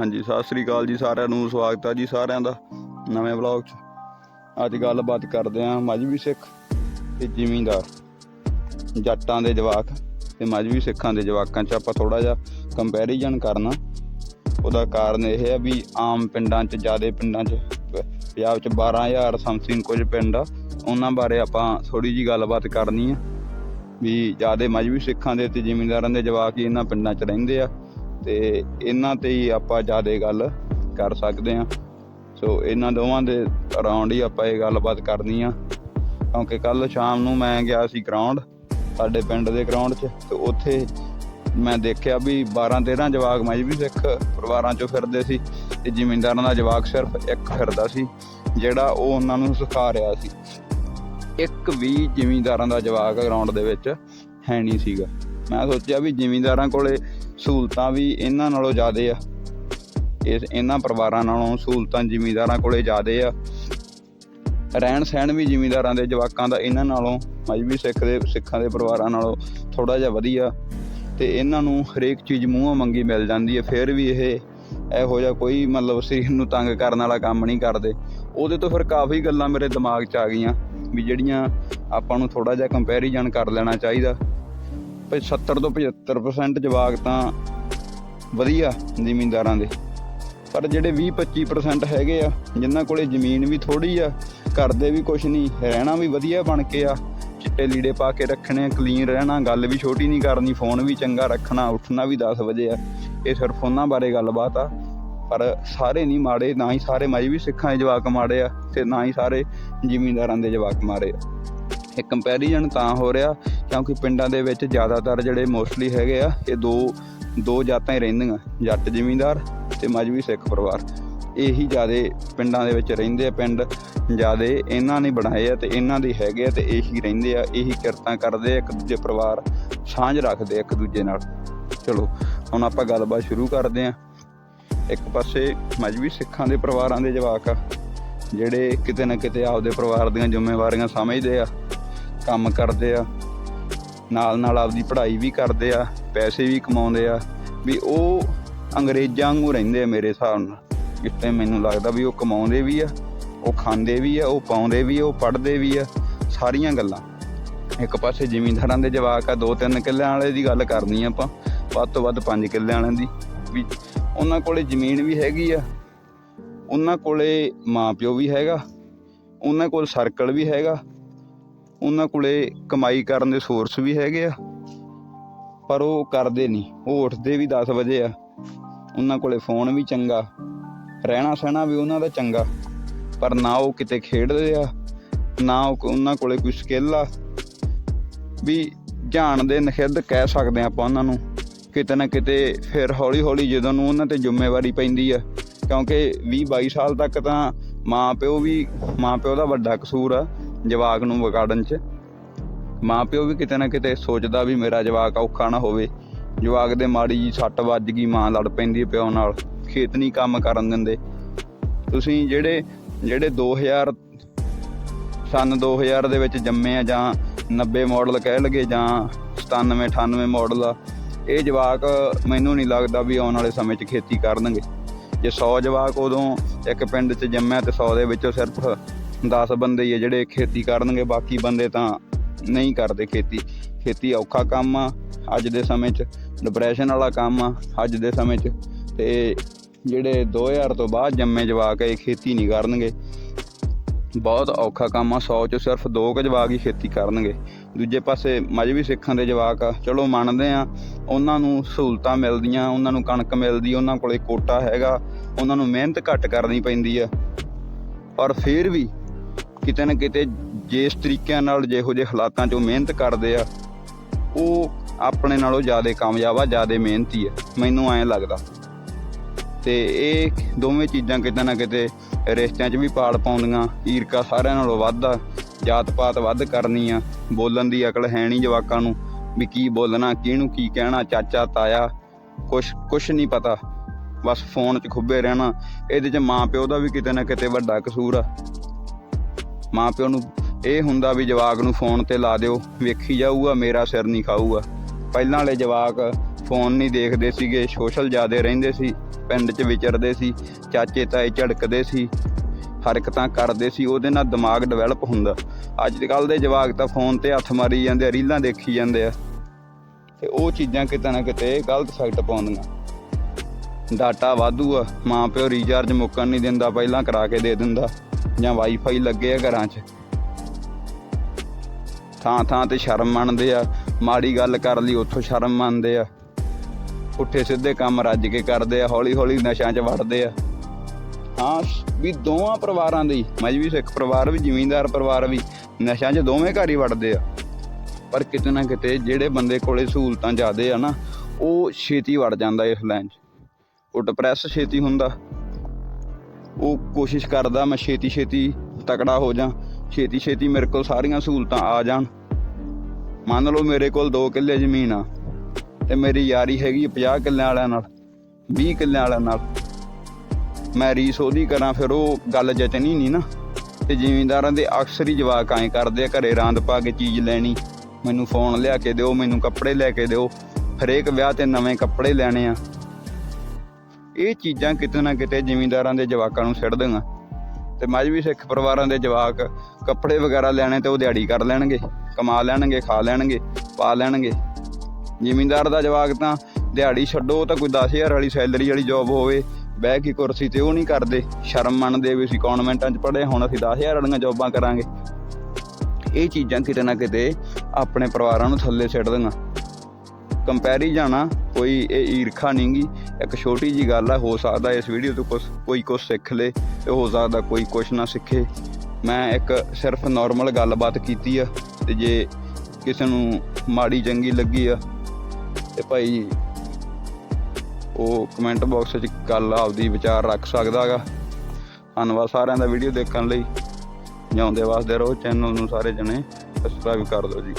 ਹਾਂਜੀ, ਸਤਿ ਸ੍ਰੀ ਅਕਾਲ ਜੀ ਸਾਰਿਆਂ ਨੂੰ, ਸਵਾਗਤ ਹੈ ਜੀ ਸਾਰਿਆਂ ਦਾ ਨਵੇਂ ਵਲੌਗ 'ਚ। ਅੱਜ ਗੱਲਬਾਤ ਕਰਦੇ ਆਂ ਮਜਬੀ ਸਿੱਖ ਤੇ ਜ਼ਿਮੀਂਦਾਰ, ਜੱਟਾਂ ਦੇ ਜਵਾਕ ਤੇ ਮਜਬੀ ਸਿੱਖਾਂ ਦੇ ਜਵਾਕਾਂ 'ਚ ਆਪਾਂ ਥੋੜਾ ਜਿਹਾ ਕੰਪੈਰੀਜ਼ਨ ਕਰਨਾ। ਉਹਦਾ ਕਾਰਨ ਇਹ ਹੈ ਵੀ ਆਮ ਪਿੰਡਾਂ 'ਚ, ਜ਼ਿਆਦਾ ਪਿੰਡਾਂ 'ਚ, ਪੰਜਾਬ 'ਚ 12000 ਸਮਥਿੰਗ ਕੁਝ ਪਿੰਡ ਆ, ਉਹਨਾਂ ਬਾਰੇ ਆਪਾਂ ਥੋੜੀ ਜੀ ਗੱਲਬਾਤ ਕਰਨੀ ਆ ਵੀ ਜ਼ਿਆਦਾ ਮਜਬੀ ਸਿੱਖਾਂ ਦੇ ਤੇ ਜ਼ਿਮੀਂਦਾਰਾਂ ਦੇ ਜਵਾਕ ਹੀ ਇਹਨਾਂ ਪਿੰਡਾਂ 'ਚ ਰਹਿੰਦੇ ਆ। ਤੇ ਇਹਨਾਂ ਤੇ ਹੀ ਆਪਾਂ ਜ਼ਿਆਦਾ ਗੱਲ ਕਰ ਸਕਦੇ ਆ ਸੋ ਇਹਨਾਂ ਦੋਵਾਂ ਦੇ ਅਰਾਊਂਡ ਹੀ ਆਪਾਂ ਇਹ ਗੱਲਬਾਤ ਕਰਨੀ ਆ। ਕਿਉਂਕਿ ਕੱਲ ਸ਼ਾਮ ਨੂੰ ਮੈਂ ਗਿਆ ਸੀ ਗਰਾਊਂਡ ਸਾਡੇ ਪਿੰਡ ਦੇ ਗਰਾਊਂਡ 'ਚ, ਤੇ ਉੱਥੇ ਮੈਂ ਦੇਖਿਆ ਵੀ 12 13 ਜਵਾਕ ਮਜਬੀ ਸਿੱਖ ਪਰਿਵਾਰਾਂ 'ਚੋਂ ਫਿਰਦੇ ਸੀ, ਤੇ ਜ਼ਿਮੀਂਦਾਰਾਂ ਦਾ ਜਵਾਕ ਸਿਰਫ ਇੱਕ ਫਿਰਦਾ ਸੀ, ਜਿਹੜਾ ਉਹ ਉਹਨਾਂ ਨੂੰ ਸਿਖਾ ਰਿਹਾ ਸੀ। ਇੱਕ ਵੀ ਜ਼ਿਮੀਂਦਾਰਾਂ ਦਾ ਜਵਾਕ ਗਰਾਊਂਡ ਦੇ ਵਿੱਚ ਹੈ ਨਹੀਂ ਸੀਗਾ। ਮੈਂ ਸੋਚਿਆ ਵੀ ਜ਼ਿਮੀਂਦਾਰਾਂ ਕੋਲੇ ਸਹੂਲਤਾਂ ਵੀ ਇਹਨਾਂ ਨਾਲੋਂ ਜ਼ਿਆਦੇ ਆ। ਇਸ ਇਹਨਾਂ ਪਰਿਵਾਰਾਂ ਨਾਲੋਂ ਸਹੂਲਤਾਂ ਜ਼ਿਮੀਂਦਾਰਾਂ ਕੋਲੇ ਜ਼ਿਆਦੇ ਆ। ਰਹਿਣ ਸਹਿਣ ਵੀ ਜ਼ਿਮੀਂਦਾਰਾਂ ਦੇ, ਜਵਾਕਾਂ ਦਾ ਇਹਨਾਂ ਨਾਲੋਂ ਮਜਬੀ ਸਿੱਖ ਦੇ, ਸਿੱਖਾਂ ਦੇ ਪਰਿਵਾਰਾਂ ਨਾਲੋਂ ਥੋੜਾ ਜਿਹਾ ਵਧੀਆ। ਤੇ ਇਹਨਾਂ ਨੂੰ ਹਰੇਕ ਚੀਜ਼ ਮੂੰਹੋਂ ਮੰਗੀ ਮਿਲ ਜਾਂਦੀ ਹੈ ਫਿਰ ਵੀ ਇਹ ਇਹੋ ਜਿਹਾ ਕੋਈ ਮਤਲਬ ਸਰੀਰ ਨੂੰ ਤੰਗ ਕਰਨ ਵਾਲਾ ਕੰਮ ਨਹੀਂ ਕਰਦੇ। ਉਹਦੇ ਤੋਂ ਫਿਰ ਕਾਫੀ ਗੱਲਾਂ ਮੇਰੇ ਦਿਮਾਗ 'ਚ ਆ ਗਈਆਂ ਵੀ ਜਿਹੜੀਆਂ ਆਪਾਂ ਨੂੰ ਥੋੜਾ ਜਿਹਾ ਕੰਪੈਰੀਜ਼ਨ ਕਰ ਲੈਣਾ ਚਾਹੀਦਾ। ਭਈ 70 ਤੋਂ 75% ਜਵਾਕ ਤਾਂ ਵਧੀਆ ਜ਼ਿਮੀਂਦਾਰਾਂ ਦੇ। ਪਰ ਜਿਹੜੇ 20-25% ਹੈਗੇ ਆ, ਜਿਨ੍ਹਾਂ ਕੋਲੇ ਜ਼ਮੀਨ ਵੀ ਥੋੜੀ ਆ ਕਰਦੇ ਵੀ ਕੁਛ ਨਹੀਂ, ਰਹਿਣਾ ਵੀ ਵਧੀਆ ਬਣ ਕੇ ਆ, ਚਿੱਟੇ ਲੀੜੇ ਪਾ ਕੇ ਰੱਖਣੇ ਕਲੀਨ ਰਹਿਣਾ, ਗੱਲ ਵੀ ਛੋਟੀ ਨਹੀਂ ਕਰਨੀ ਫੋਨ ਵੀ ਚੰਗਾ ਰੱਖਣਾ, ਉੱਠਣਾ ਵੀ 10 ਵਜੇ ਆ, ਇਹ ਸਿਰਫ ਉਹਨਾਂ ਬਾਰੇ ਗੱਲਬਾਤ ਆ। ਪਰ ਸਾਰੇ ਨਹੀਂ ਮਾੜੇ, ਨਾ ਹੀ ਸਾਰੇ ਮਾਈ ਵੀ ਸਿੱਖਾਂ ਦੇ ਜਵਾਕ ਮਾੜੇ ਆ, ਤੇ ਨਾ ਹੀ ਸਾਰੇ ਜ਼ਿਮੀਂਦਾਰਾਂ ਦੇ ਜਵਾਕ ਮਾੜੇ ਆ। ਇਹ ਕੰਪੈਰੀਜ਼ਨ ਤਾਂ ਹੋ ਰਿਹਾ, ਕਿਉਂਕਿ ਪਿੰਡਾਂ ਦੇ ਵਿੱਚ ਜ਼ਿਆਦਾਤਰ ਜਿਹੜੇ ਮੋਸਟਲੀ ਹੈਗੇ ਆ, ਇਹ ਦੋ ਦੋ ਜਾਤਾਂ ਹੀ ਰਹਿੰਦੀਆਂ, ਜੱਟ ਜ਼ਿਮੀਂਦਾਰ ਤੇ ਮਜਬੀ ਸਿੱਖ ਪਰਿਵਾਰ। ਇਹੀ ਜਿਆਦੇ ਪਿੰਡਾਂ ਦੇ ਵਿੱਚ ਰਹਿੰਦੇ ਆ ਪਿੰਡ, ਜਿਆਦੇ ਇਹਨਾਂ ਨੇ ਬਣਾਏ ਆ ਤੇ ਇਹਨਾਂ ਦੇ ਹੈਗੇ ਆ ਤੇ ਇਹੀ ਰਹਿੰਦੇ ਆ, ਇਹੀ ਕਿਰਤਾਂ ਕਰਦੇ ਆ, ਇੱਕ ਦੂਜੇ ਪਰਿਵਾਰ ਸਾਂਝ ਰੱਖਦੇ ਆ ਇੱਕ ਦੂਜੇ ਨਾਲ। ਚਲੋ, ਹੁਣ ਆਪਾਂ ਗੱਲਬਾਤ ਸ਼ੁਰੂ ਕਰਦੇ ਆ। ਇੱਕ ਪਾਸੇ ਮਜਬੀ ਸਿੱਖਾਂ ਦੇ ਪਰਿਵਾਰਾਂ ਦੇ ਜਵਾਕ ਆ, ਜਿਹੜੇ ਕਿਤੇ ਨਾ ਕਿਤੇ ਆਪਦੇ ਪਰਿਵਾਰ ਦੀਆਂ ਜ਼ਿੰਮੇਵਾਰੀਆਂ ਸਮਝਦੇ ਆ ਕੰਮ ਕਰਦੇ ਆ, ਨਾਲ ਨਾਲ ਆਪਦੀ ਪੜ੍ਹਾਈ ਵੀ ਕਰਦੇ ਆ, ਪੈਸੇ ਵੀ ਕਮਾਉਂਦੇ ਆ, ਵੀ ਉਹ ਅੰਗਰੇਜ਼ਾਂ ਵਾਂਗੂ ਰਹਿੰਦੇ ਆ ਮੇਰੇ ਹਿਸਾਬ ਨਾਲ। ਜਿੱਤੇ ਮੈਨੂੰ ਲੱਗਦਾ ਵੀ ਉਹ ਕਮਾਉਂਦੇ ਵੀ ਆ, ਉਹ ਖਾਂਦੇ ਵੀ ਆ, ਉਹ ਪਾਉਂਦੇ ਵੀ ਆ, ਉਹ ਪੜ੍ਹਦੇ ਵੀ ਆ, ਸਾਰੀਆਂ ਗੱਲਾਂ। ਇੱਕ ਪਾਸੇ ਜ਼ਿਮੀਂਦਾਰਾਂ ਦੇ ਜਵਾਕ ਆ ਦੋ ਤਿੰਨ ਕਿੱਲਿਆਂ ਵਾਲੇ ਦੀ ਗੱਲ ਕਰਨੀ ਆਪਾਂ, ਵੱਧ ਤੋਂ ਵੱਧ ਪੰਜ ਕਿੱਲਿਆਂ ਵਾਲਿਆਂ ਦੀ, ਵੀ ਉਹਨਾਂ ਕੋਲੇ ਜ਼ਮੀਨ ਵੀ ਹੈਗੀ ਆ, ਉਹਨਾਂ ਕੋਲੇ ਮਾਪਿਓ ਵੀ ਹੈਗਾ, ਉਹਨਾਂ ਕੋਲ ਸਰਕਲ ਵੀ ਹੈਗਾ ਉਹਨਾਂ ਕੋਲੇ ਕਮਾਈ ਕਰਨ ਦੇ ਸੋਰਸ ਵੀ ਹੈਗੇ ਆ, ਪਰ ਉਹ ਕਰਦੇ ਨਹੀਂ। ਉਹ ਉੱਠਦੇ ਵੀ 10 ਵਜੇ ਆ। ਉਹਨਾਂ ਕੋਲੇ ਫੋਨ ਵੀ ਚੰਗਾ। ਰਹਿਣਾ ਸਹਿਣਾ ਵੀ ਉਹਨਾਂ ਦਾ ਚੰਗਾ। ਪਰ ਨਾ ਉਹ ਕਿਤੇ ਖੇਡਦੇ ਆ, ਨਾ ਉਹ ਉਹਨਾਂ ਕੋਲੇ ਕੋਈ ਸਕਿੱਲ ਆ। ਵੀ ਜਾਣਦੇ ਨਖਿੱਧ ਕਹਿ ਸਕਦੇ ਆ ਆਪਾਂ ਉਹਨਾਂ ਨੂੰ। ਕਿਤੇ ਨਾ ਕਿਤੇ ਫਿਰ ਹੌਲੀ ਹੌਲੀ ਜਦੋਂ ਨੂੰ ਉਹਨਾਂ ਤੇ ਜ਼ਿੰਮੇਵਾਰੀ ਪੈਂਦੀ ਆ, ਕਿਉਂਕਿ 20 22 ਸਾਲ ਤੱਕ ਤਾਂ ਮਾਂ ਪਿਓ ਵੀ ਮਾਂ ਪਿਓ ਦਾ ਵੱਡਾ ਕਸੂਰ ਆ। ਜਵਾਕ ਨੂੰ ਵਿਗਾੜਨ 'ਚ। ਮਾਂ ਪਿਓ ਵੀ ਕਿਤੇ ਨਾ ਕਿਤੇ ਸੋਚਦਾ ਵੀ ਮੇਰਾ ਜਵਾਕ ਔਖਾ ਨਾ ਹੋਵੇ। ਜਵਾਕ ਦੇ ਮਾੜੀ ਜੀ ਸੱਟ ਵੱਜ ਗਈ, ਮਾਂ ਲੜ ਪੈਂਦੀ ਪਿਓ ਨਾਲ। ਖੇਤ ਨਹੀਂ ਕੰਮ ਕਰਨ ਦਿੰਦੇ। ਤੁਸੀਂ ਜਿਹੜੇ ਜਿਹੜੇ 2000 ਸਨ 2000 ਦੇ ਵਿੱਚ ਜੰਮੇ ਆ ਜਾਂ 90 ਮਾਡਲ ਕਹਿ ਲਗੇ ਜਾਂ 97 98 ਮਾਡਲ ਆ, ਇਹ ਜਵਾਕ ਮੈਨੂੰ ਨਹੀਂ ਲੱਗਦਾ ਵੀ ਆਉਣ ਵਾਲੇ ਸਮੇਂ 'ਚ ਖੇਤੀ ਕਰਨਗੇ। ਜੇ 100 ਜਵਾਕ ਉਦੋਂ ਇੱਕ ਪਿੰਡ 'ਚ ਜੰਮਿਆ ਤੇ 100 ਦੇ ਵਿੱਚੋਂ ਸਿਰਫ 10 ਬੰਦੇ ਹੀ ਆ ਜਿਹੜੇ ਖੇਤੀ ਕਰਨਗੇ, ਬਾਕੀ ਬੰਦੇ ਤਾਂ ਨਹੀਂ ਕਰਦੇ ਖੇਤੀ। ਖੇਤੀ ਔਖਾ ਕੰਮ ਆ, ਅੱਜ ਦੇ ਸਮੇਂ 'ਚ ਡਿਪਰੈਸ਼ਨ ਵਾਲਾ ਕੰਮ ਆ, ਅੱਜ ਦੇ ਸਮੇਂ 'ਚ। ਤੇ ਜਿਹੜੇ 2000 ਤੋਂ ਬਾਅਦ ਜੰਮੇ ਜਵਾਕ ਇਹ ਖੇਤੀ ਨਹੀਂ ਕਰਨਗੇ। ਬਹੁਤ ਔਖਾ ਕੰਮ ਆ 100 'ਚੋਂ ਸਿਰਫ ਦੋ ਕੁ ਜਵਾਕ ਹੀ ਖੇਤੀ ਕਰਨਗੇ। ਦੂਜੇ ਪਾਸੇ ਮਜਬੀ ਸਿੱਖਾਂ ਦੇ ਜਵਾਕ ਆ, ਚਲੋ ਮੰਨਦੇ ਆ, ਉਹਨਾਂ ਨੂੰ ਸਹੂਲਤਾਂ ਮਿਲਦੀਆਂ, ਉਹਨਾਂ ਨੂੰ ਕਣਕ ਮਿਲਦੀ, ਉਹਨਾਂ ਕੋਲੇ ਕੋਟਾ ਹੈਗਾ, ਉਹਨਾਂ ਨੂੰ ਮਿਹਨਤ ਘੱਟ ਕਰਨੀ ਪੈਂਦੀ ਆ। ਪਰ ਫਿਰ ਵੀ ਕਿਤੇ ਨਾ ਕਿਤੇ ਜਿਸ ਤਰੀਕਿਆਂ ਨਾਲ ਜਿਹੋ ਜਿਹੇ ਹਾਲਾਤਾਂ 'ਚੋਂ ਮਿਹਨਤ ਕਰਦੇ ਆ, ਉਹ ਆਪਣੇ ਨਾਲੋਂ ਜ਼ਿਆਦਾ ਕਾਮਯਾਬ ਆ, ਜ਼ਿਆਦਾ ਮਿਹਨਤੀ ਆ। ਮੈਨੂੰ ਐਂ ਲੱਗਦਾ। ਤੇ ਇਹ ਦੋਵੇਂ ਚੀਜ਼ਾਂ ਕਿਤੇ ਨਾ ਕਿਤੇ ਰਿਸ਼ਤਿਆਂ 'ਚ ਵੀ ਪਾਲ ਪਾਉਂਦੀਆਂ ਈਰਕਾ ਸਾਰਿਆਂ ਨਾਲੋਂ ਵੱਧ ਆ ਜਾਤ ਪਾਤ ਵੱਧ ਕਰਨੀ ਆ, ਬੋਲਣ ਦੀ ਅਕਲ ਹੈ ਨਹੀਂ ਜਵਾਕਾਂ ਨੂੰ ਵੀ ਕੀ ਬੋਲਣਾ, ਕਿਹਨੂੰ ਕੀ ਕਹਿਣਾ, ਚਾਚਾ, ਤਾਇਆ, ਕੁਛ ਕੁਛ ਨਹੀਂ ਪਤਾ। ਬਸ ਫੋਨ 'ਚ ਖੁੱਬੇ ਰਹਿਣਾ, ਇਹਦੇ 'ਚ ਮਾਂ ਪਿਓ ਦਾ ਵੀ ਕਿਤੇ ਨਾ ਕਿਤੇ ਵੱਡਾ ਕਸੂਰ ਆ। ਮਾਂ ਪਿਓ ਨੂੰ ਇਹ ਹੁੰਦਾ ਵੀ ਜਵਾਕ ਨੂੰ ਫੋਨ ਤੇ ਲਾ ਦਿਓ, ਵੇਖੀ ਜਾਊਗਾ, ਮੇਰਾ ਸਿਰ ਨਹੀਂ ਖਾਊਗਾ। ਪਹਿਲਾਂ ਵਾਲੇ ਜਵਾਕ ਫੋਨ ਨਹੀਂ ਦੇਖਦੇ ਸੀਗੇ, ਸੋਸ਼ਲ ਜ਼ਿਆਦੇ ਰਹਿੰਦੇ ਸੀ, ਪਿੰਡ 'ਚ ਵਿਚਰਦੇ ਸੀ, ਚਾਚੇ ਤਾਏ ਝੜਕਦੇ ਸੀ ਹਰਕਤਾਂ ਕਰਦੇ ਸੀ, ਉਹਦੇ ਨਾਲ ਦਿਮਾਗ ਡਿਵੈਲਪ ਹੁੰਦਾ। ਅੱਜ ਕੱਲ ਦੇ ਜਵਾਕ ਤਾਂ ਫੋਨ ਤੇ ਹੱਥ ਮਾਰੀ ਜਾਂਦੇ ਆ, ਰੀਲਾਂ ਦੇਖੀ ਜਾਂਦੇ ਆ। ਤੇ ਉਹ ਚੀਜ਼ਾਂ ਕਿਤੇ ਨਾ ਕਿਤੇ ਗਲਤ ਸਾਈਟ ਪਾਉਂਦੀਆਂ। ਡਾਟਾ ਵਾਧੂ ਆ ਮਾਂ ਪਿਓ ਰੀਚਾਰਜ ਮੁੱਕਣ ਨਹੀਂ ਦਿੰਦਾ, ਪਹਿਲਾਂ ਕਰਾ ਕੇ ਦੇ ਦਿੰਦਾ। ਜਾਂ ਵਾਈਫਾਈ ਲੱਗੇ ਆ ਘਰਾਂ 'ਚ। ਥਾਂ ਥਾਂ ਤੇ ਸ਼ਰਮ ਮੰਨਦੇ ਆ, ਮਾੜੀ ਗੱਲ ਕਰ ਲਈ ਉੱਥੋਂ ਸ਼ਰਮ ਮੰਨਦੇ ਆ। ਉੱਠੇ ਸਿੱਧੇ ਕੰਮ ਰੱਜ ਕੇ ਕਰਦੇ ਆ, ਹੌਲੀ ਹੌਲੀ ਨਸ਼ਿਆਂ 'ਚ ਵੜਦੇ ਆ। ਹਾਂ, ਵੀ ਦੋਵਾਂ ਪਰਿਵਾਰਾਂ ਦੀ ਮਜਬੀ ਸਿੱਖ ਪਰਿਵਾਰ, ਵੀ ਜ਼ਿਮੀਂਦਾਰ ਪਰਿਵਾਰ ਵੀ, ਨਸ਼ਿਆਂ 'ਚ ਦੋਵੇਂ ਘਰ ਹੀ ਵੜਦੇ ਆ। ਪਰ ਕਿਤੇ ਨਾ ਕਿਤੇ ਜਿਹੜੇ ਬੰਦੇ ਕੋਲੇ ਸਹੂਲਤਾਂ ਜ਼ਿਆਦੇ ਆ ਨਾ, ਉਹ ਛੇਤੀ ਵੜ ਜਾਂਦਾ ਇਸ ਲਾਈਨ 'ਚ। ਉਹ ਡਿਪਰੈਸ ਛੇਤੀ ਹੁੰਦਾ। ਉਹ ਕੋਸ਼ਿਸ਼ ਕਰਦਾ ਮੈਂ ਛੇਤੀ ਛੇਤੀ ਤਕੜਾ ਹੋ ਜਾ, ਛੇਤੀ ਛੇਤੀ ਮੇਰੇ ਕੋਲ ਸਾਰੀਆਂ ਸਹੂਲਤਾਂ ਆ ਜਾਣ। ਮੰਨ ਲਓ ਮੇਰੇ ਕੋਲ 2 ਕਿੱਲੇ ਜ਼ਮੀਨ ਆ ਤੇ ਮੇਰੀ ਯਾਰੀ ਹੈਗੀ 50 ਕਿੱਲਿਆਂ ਵਾਲਿਆਂ ਨਾਲ 20 ਕਿੱਲਿਆਂ ਵਾਲਿਆਂ ਨਾਲ। ਮੈਂ ਰੀਸ ਉਹਦੀ ਕਰਾਂ, ਫਿਰ ਉਹ ਗੱਲ ਜਚਣੀ ਨਹੀਂ ਨਾ। ਤੇ ਜ਼ਿਮੀਂਦਾਰਾਂ ਦੇ ਅਕਸਰ ਹੀ ਜਵਾਕ ਐਂ ਕਰਦੇ ਆ, ਘਰੇ ਰਾਂਦ ਪਾ ਕੇ ਚੀਜ਼ ਲੈਣੀ, ਮੈਨੂੰ ਫੋਨ ਲਿਆ ਕੇ ਦਿਓ, ਮੈਨੂੰ ਕੱਪੜੇ ਲੈ ਕੇ ਦਿਓ। ਹਰੇਕ ਵਿਆਹ ਤੇ ਨਵੇਂ ਕੱਪੜੇ ਲੈਣੇ ਆ। ਇਹ ਚੀਜ਼ਾਂ ਕਿਤੇ ਨਾ ਕਿਤੇ ਜ਼ਿਮੀਂਦਾਰਾਂ ਦੇ ਜਵਾਕਾਂ ਨੂੰ ਸਿੱਟ ਸਿੱਟਦੀਆਂ ਤੇ ਮਜਬੀ ਸਿੱਖ ਪਰਿਵਾਰਾਂ ਦੇ ਜਵਾਕ ਕੱਪੜੇ ਵਗੈਰਾ ਲੈਣੇ ਤੇ ਉਹ ਦਿਹਾੜੀ ਕਰ ਲੈਣਗੇ, ਕਮਾ ਲੈਣਗੇ, ਖਾ ਲੈਣਗੇ, ਪਾ ਲੈਣਗੇ। ਜ਼ਿਮੀਂਦਾਰ ਦਾ ਜਵਾਕ ਤਾਂ ਦਿਹਾੜੀ ਛੱਡੋ ਤਾਂ ਕੋਈ 10000 ਵਾਲੀ ਸੈਲਰੀ ਵਾਲੀ ਜੌਬ ਹੋਵੇ, ਬਹਿ ਕੇ ਕੁਰਸੀ ਤੇ ਉਹ ਨਹੀਂ ਕਰਦੇ। ਸ਼ਰਮ ਮੰਨਦੇ ਵੀ ਅਸੀਂ ਕਨਵੈਂਟਾਂ 'ਚ ਪੜ੍ਹੇ, ਹੁਣ ਅਸੀਂ 10000 ਵਾਲੀਆਂ ਜੌਬਾਂ ਕਰਾਂਗੇ। ਇਹ ਚੀਜ਼ਾਂ ਕਿਤੇ ਨਾ ਕਿਤੇ ਆਪਣੇ ਪਰਿਵਾਰਾਂ ਨੂੰ ਥੱਲੇ ਸਿੱਟ ਦਿੰਗਾ। ਕੰਪੈਰੀਜ਼ਨ ਆ, ਕੋਈ ਇਹ ਈਰਖਾ ਨਹੀਂਗੀ ਇੱਕ ਛੋਟੀ ਜੀ ਗੱਲ ਆ, ਹੋ ਸਕਦਾ ਇਸ ਵੀਡੀਓ ਤੋਂ ਕੁਛ ਕੋਈ ਕੁਝ ਸਿੱਖ ਲੇ ਤੇ ਹੋ ਸਕਦਾ ਕੋਈ ਕੁਛ ਨਾ ਸਿੱਖੇ। ਮੈਂ ਇੱਕ ਸਿਰਫ ਨਾਰਮਲ ਗੱਲਬਾਤ ਕੀਤੀ ਆ ਤੇ ਜੇ ਕਿਸੇ ਨੂੰ ਮਾੜੀ ਚੰਗੀ ਲੱਗੀ ਆ ਤੇ ਭਾਈ ਉਹ ਕਮੈਂਟ ਬਾਕਸ 'ਚ ਗੱਲ ਆਪਦੀ ਵਿਚਾਰ ਰੱਖ ਸਕਦਾ ਹੈਗਾ ਧੰਨਵਾਦ ਸਾਰਿਆਂ ਦਾ ਵੀਡੀਓ ਦੇਖਣ ਲਈ। ਜਿਉਂਦੇ ਵਾਸਤੇ ਰਹੋ ਚੈਨਲ ਨੂੰ ਸਾਰੇ ਜਣੇ ਸਬਸਕ੍ਰਾਈਬ ਕਰ ਦਿਓ ਜੀ।